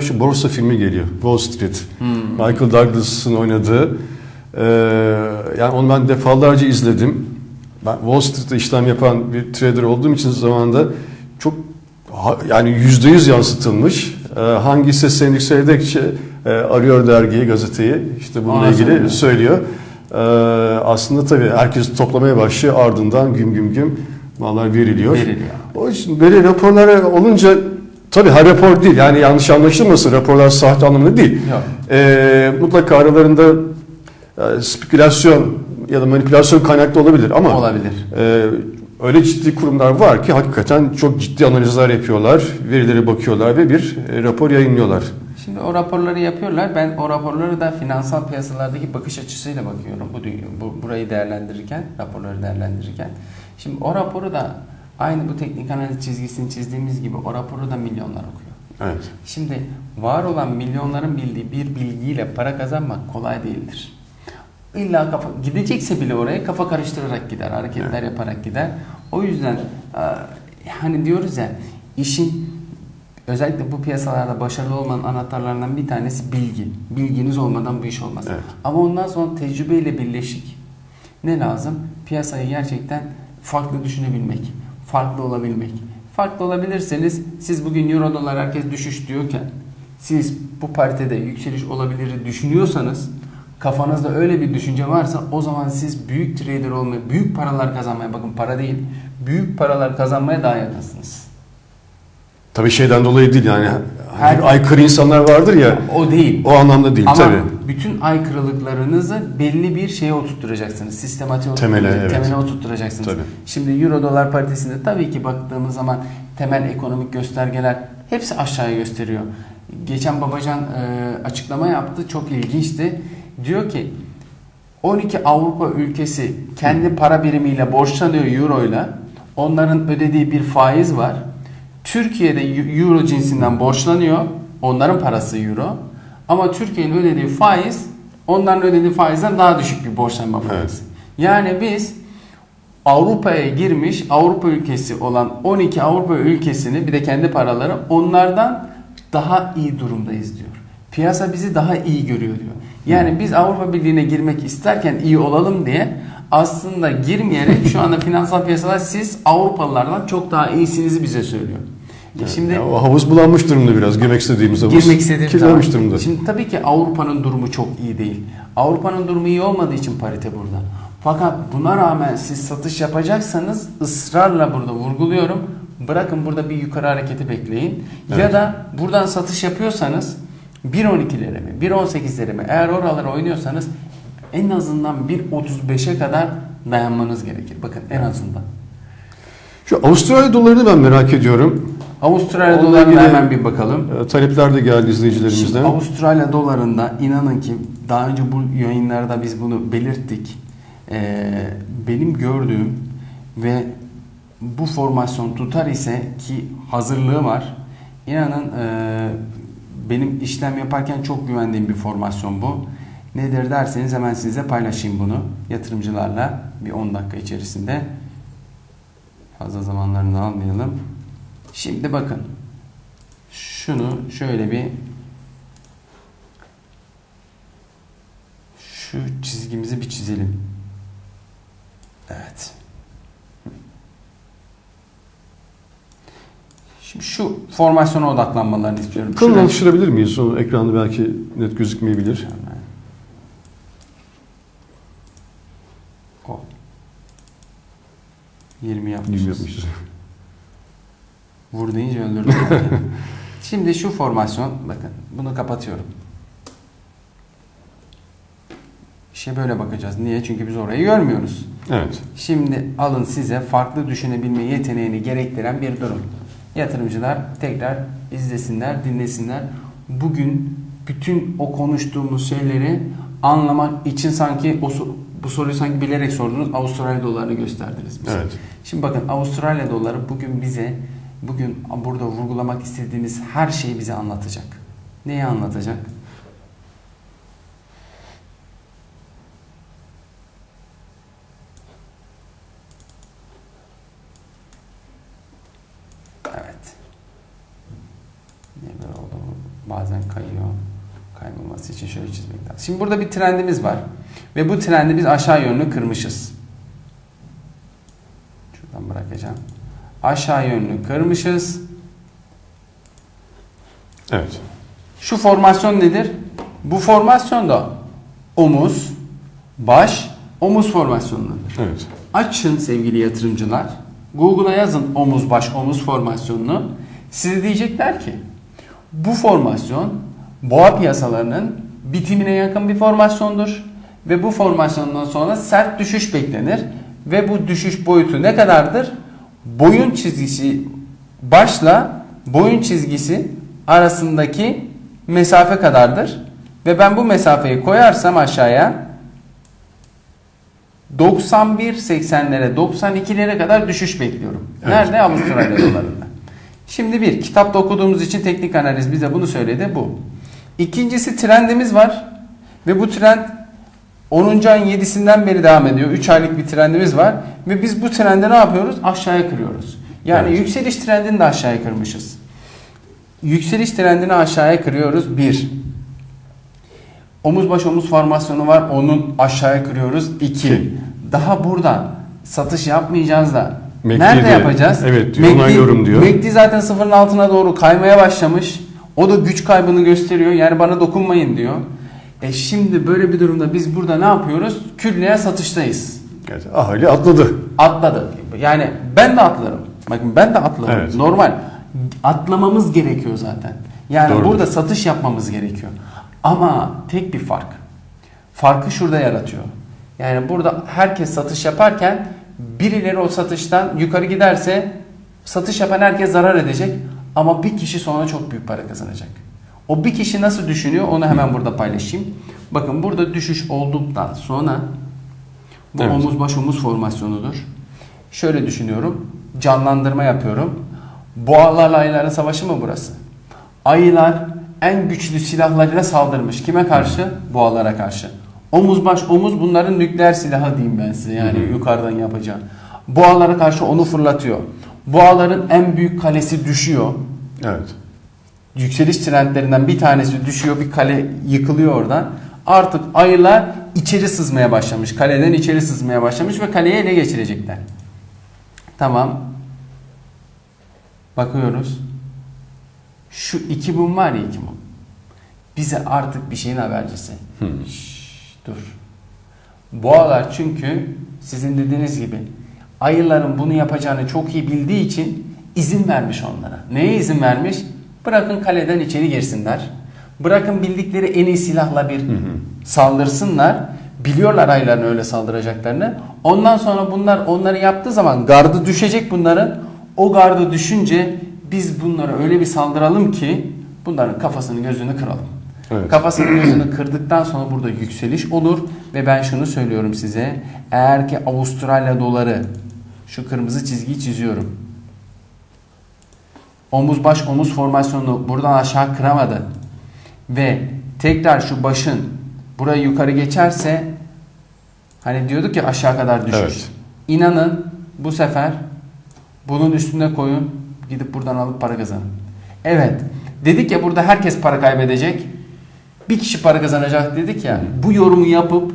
Şu borsa filmi geliyor. Wall Street. Michael Douglas'ın oynadığı. Ee, yani onu ben defalarca izledim. Ben Wall Street'te işlem yapan bir trader olduğum için zamanında çok yani yüzde yüz yansıtılmış. Ee, hangi hisse senedi yükseldikçe e, arıyor dergiyi, gazeteyi. işte bununla Aa, ilgili söylüyor. söylüyor. Ee, aslında tabii herkes toplamaya başlıyor. Ardından güm güm güm mallar veriliyor. Veriliyor. O için böyle raporlar olunca tabii her rapor değil. Yani yanlış anlaşılmasın. Raporlar sahte anlamında değil. Ee, mutlaka aralarında e, spekülasyon ya da manipülasyon kaynaklı olabilir ama Olabilir. e, öyle ciddi kurumlar var ki hakikaten çok ciddi analizler yapıyorlar, verilere bakıyorlar ve bir e, rapor yayınlıyorlar. Şimdi o raporları yapıyorlar. Ben o raporları da finansal piyasalardaki bakış açısıyla bakıyorum. Bu, bu burayı değerlendirirken, raporları değerlendirirken. Şimdi o raporu da aynı bu teknik analiz çizgisini çizdiğimiz gibi o raporu da milyonlar okuyor. Evet. Şimdi var olan milyonların bildiği bir bilgiyle para kazanmak kolay değildir. İlla kafa gidecekse bile oraya kafa karıştırarak gider, hareketler yaparak gider. O yüzden e, hani diyoruz ya işin özellikle bu piyasalarda başarılı olmanın anahtarlarından bir tanesi bilgi. Bilginiz olmadan bu iş olmaz. Evet. Ama ondan sonra tecrübeyle birleşik ne lazım? Piyasayı gerçekten farklı düşünebilmek, farklı olabilmek. Farklı olabilirseniz siz bugün euro dolar herkes düşüş diyorken siz bu paritede yükseliş olabilir düşünüyorsanız kafanızda öyle bir düşünce varsa o zaman siz büyük trader olmaya, büyük paralar kazanmaya bakın para değil, büyük paralar kazanmaya daha yakınsınız. Tabii şeyden dolayı değil yani Her- aykırı insanlar vardır ya O değil. o anlamda değil Ama tabii. bütün aykırılıklarınızı belli bir şeye oturtturacaksınız. Sistematiğe Temele, evet. Temele oturtturacaksınız. Tabii. Şimdi Euro dolar paritesinde tabii ki baktığımız zaman temel ekonomik göstergeler hepsi aşağıya gösteriyor. Geçen Babacan e, açıklama yaptı. Çok ilginçti. Diyor ki 12 Avrupa ülkesi kendi para birimiyle borçlanıyor euroyla. Onların ödediği bir faiz var. Türkiye'de euro cinsinden borçlanıyor. Onların parası euro. Ama Türkiye'nin ödediği faiz onların ödediği faizden daha düşük bir borçlanma faizi. Evet. Yani biz Avrupa'ya girmiş Avrupa ülkesi olan 12 Avrupa ülkesini bir de kendi paraları onlardan daha iyi durumdayız diyor. Piyasa bizi daha iyi görüyor diyor. Yani biz Avrupa Birliği'ne girmek isterken iyi olalım diye aslında girmeyerek şu anda finansal piyasalar siz Avrupalılardan çok daha iyisinizi bize söylüyor. E şimdi Ya o havuz bulanmış durumda biraz girmek istediğimiz havuz. girmek istediğim Kirlenmiş zaman. durumda. Şimdi tabii ki Avrupa'nın durumu çok iyi değil. Avrupa'nın durumu iyi olmadığı için parite burada. Fakat buna rağmen siz satış yapacaksanız ısrarla burada vurguluyorum. Bırakın burada bir yukarı hareketi bekleyin. Ya Evet. da buradan satış yapıyorsanız 1.12'lere mi 1.18'lere mi eğer oralara oynuyorsanız en azından 1.35'e kadar dayanmanız gerekir. Bakın en azından. Şu Avustralya dolarını ben merak ediyorum. Avustralya Onunla dolarına hemen bir bakalım. Ee, Talepler de geldi Şimdi izleyicilerimizden. Avustralya dolarında inanın ki daha önce bu yayınlarda biz bunu belirttik. Ee, benim gördüğüm ve bu formasyon tutar ise ki hazırlığı var. İnanın e, benim işlem yaparken çok güvendiğim bir formasyon bu. Nedir derseniz hemen size paylaşayım bunu yatırımcılarla bir 10 dakika içerisinde. Fazla zamanlarını almayalım. Şimdi bakın. Şunu şöyle bir şu çizgimizi bir çizelim. Evet. Şimdi şu formasyona odaklanmalarını istiyorum. Şuraya- Kalınlaştırabilir miyiz? O ekranda belki net gözükmeyebilir. Hemen. O. 20 yapmışız. Gibi yapmışız. Vur deyince öldürdüm. Şimdi şu formasyon bakın bunu kapatıyorum. İşe böyle bakacağız. Niye? Çünkü biz orayı görmüyoruz. Evet. Şimdi alın size farklı düşünebilme yeteneğini gerektiren bir durum. Yatırımcılar tekrar izlesinler, dinlesinler. Bugün bütün o konuştuğumuz şeyleri anlamak için sanki o bu soruyu sanki bilerek sordunuz. Avustralya dolarını gösterdiniz bize. Evet. Şimdi bakın Avustralya doları bugün bize bugün burada vurgulamak istediğimiz her şeyi bize anlatacak. Neyi anlatacak? Evet. Niye böyle oldu? Bazen kayıyor. Kaymaması için şöyle çizmek lazım. Şimdi burada bir trendimiz var. Ve bu trendi biz aşağı yönlü kırmışız. Şuradan bırakacağım. Aşağı yönlü kırmışız. Evet. Şu formasyon nedir? Bu formasyon da omuz, baş, omuz formasyonudur. Evet. Açın sevgili yatırımcılar. Google'a yazın omuz baş omuz formasyonunu. Size diyecekler ki bu formasyon boğa piyasalarının bitimine yakın bir formasyondur. Ve bu formasyondan sonra sert düşüş beklenir. Ve bu düşüş boyutu ne kadardır? Boyun çizgisi başla boyun çizgisi arasındaki mesafe kadardır. Ve ben bu mesafeyi koyarsam aşağıya 91.80'lere 92'lere kadar düşüş bekliyorum. Evet. Nerede? Avustralya dolarında. Şimdi bir, kitapta okuduğumuz için teknik analiz bize bunu söyledi. Bu. İkincisi trendimiz var. Ve bu trend 10. ayın 7'sinden beri devam ediyor. 3 aylık bir trendimiz var. Ve biz bu trendi ne yapıyoruz? Aşağıya kırıyoruz. Yani Evet. yükseliş trendini de aşağıya kırmışız. Yükseliş trendini aşağıya kırıyoruz. Bir. Omuz baş omuz formasyonu var. Onun aşağıya kırıyoruz. İki. İki. Daha burada satış yapmayacağız da. MACD Nerede de- yapacağız? evet diyor, onaylıyorum diyor. MACD zaten sıfırın altına doğru kaymaya başlamış. O da güç kaybını gösteriyor. Yani bana dokunmayın diyor. E şimdi böyle bir durumda biz burada ne yapıyoruz? Külleye satıştayız. evet. Ahali atladı. Atladı. Yani ben de atlarım. Bakın ben de atlarım. Evet. Normal. Atlamamız gerekiyor zaten. Yani Doğrudur. burada satış yapmamız gerekiyor. Ama tek bir fark. Farkı şurada yaratıyor. Yani burada herkes satış yaparken birileri o satıştan yukarı giderse satış yapan herkes zarar edecek ama bir kişi sonra çok büyük para kazanacak. O bir kişi nasıl düşünüyor onu hemen burada paylaşayım. Bakın burada düşüş olduktan sonra bu Evet. omuz baş omuz formasyonudur. Şöyle düşünüyorum. Canlandırma yapıyorum. Boğalarla ayıların savaşı mı burası? Ayılar en güçlü silahlarıyla saldırmış. Kime karşı? Boğalara karşı. Omuz baş omuz bunların nükleer silahı diyeyim ben size. Yani yukarıdan yapacağım. Boğalara karşı onu fırlatıyor. Boğaların en büyük kalesi düşüyor. Evet. Yükseliş trendlerinden bir tanesi düşüyor. Bir kale yıkılıyor oradan. Artık ayılar içeri sızmaya başlamış. Kaleden içeri sızmaya başlamış ve kaleye ele geçirecekler. Tamam. Bakıyoruz. Şu iki mum var ya iki mum. Bize artık bir şeyin habercisi. Şşş, dur. Boğalar çünkü sizin dediğiniz gibi ayıların bunu yapacağını çok iyi bildiği için izin vermiş onlara. Neye izin vermiş? Bırakın kaleden içeri girsinler. Bırakın bildikleri en iyi silahla bir saldırsınlar. Biliyorlar ayıların öyle saldıracaklarını. Ondan sonra bunlar onları yaptığı zaman gardı düşecek bunların. O gardı düşünce biz bunlara öyle bir saldıralım ki bunların kafasını gözünü kıralım. Evet. Kafasını gözünü kırdıktan sonra burada yükseliş olur ve ben şunu söylüyorum size. Eğer ki Avustralya doları şu kırmızı çizgiyi çiziyorum. Omuz baş omuz formasyonunu buradan aşağı kıramadı. Ve tekrar şu başın burayı yukarı geçerse hani diyorduk ya aşağı kadar düşür. Evet. İnanın bu sefer bunun üstüne koyun gidip buradan alıp para kazanın. Evet dedik ya burada herkes para kaybedecek. Bir kişi para kazanacak dedik ya. Bu yorumu yapıp